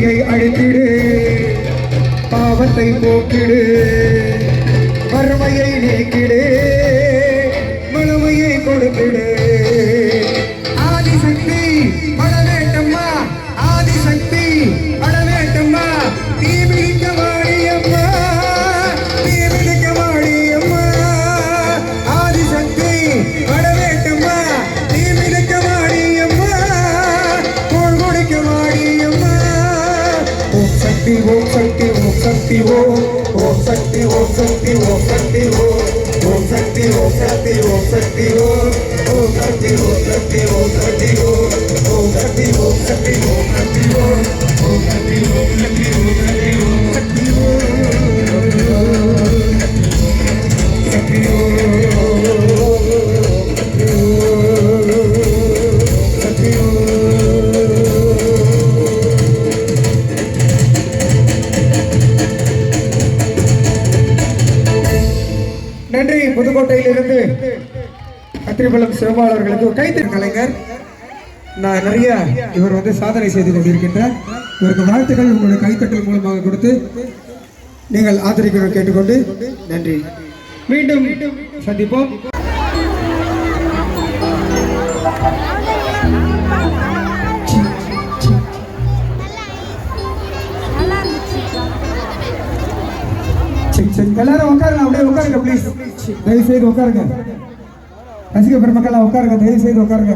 பசியை அழித்திடு. பாவத்தை போக்கிடு. ஓம் சக்தி ஓம் சக்தி ஓம் சக்தி ஓம் ஓம் சக்தி ஓம் சக்தி ஓம் சக்தி ஓம் ஓம் சக்தி ஓம் சக்தி ஓம் சக்தி ஓம் ஓம் சக்தி ஓம் சக்தி ஓம் சக்தி ஓம் ஓம் சக்தி ஓம் சக்தி ஓம் சக்தி ஓம் ஓம் நன்றி. புதுக்கோட்டையிலிருந்து கத்திரிப்பள்ளம் சிவபாளர்களுக்கு கைத்தறி கலைஞர். நான் நிறைய இவர் வந்து சாதனை செய்து கொண்டிருக்கின்றார். இவருக்கு வாழ்த்துக்கள் உங்களுடைய கைத்தட்டல் மூலமாக கொடுத்து நீங்கள் ஆதரிக்க கேட்டுக்கொண்டு நன்றி. மீண்டும் சந்திப்போம். சரி, சரி. எல்லாரும் உட்காருங்க அப்படியே உட்காருங்க ப்ளீஸ் தயவு செய்து உட்காருங்க. ரசிக பெருமக்கள் உட்காருங்க தயவு செய்து உட்காருங்க.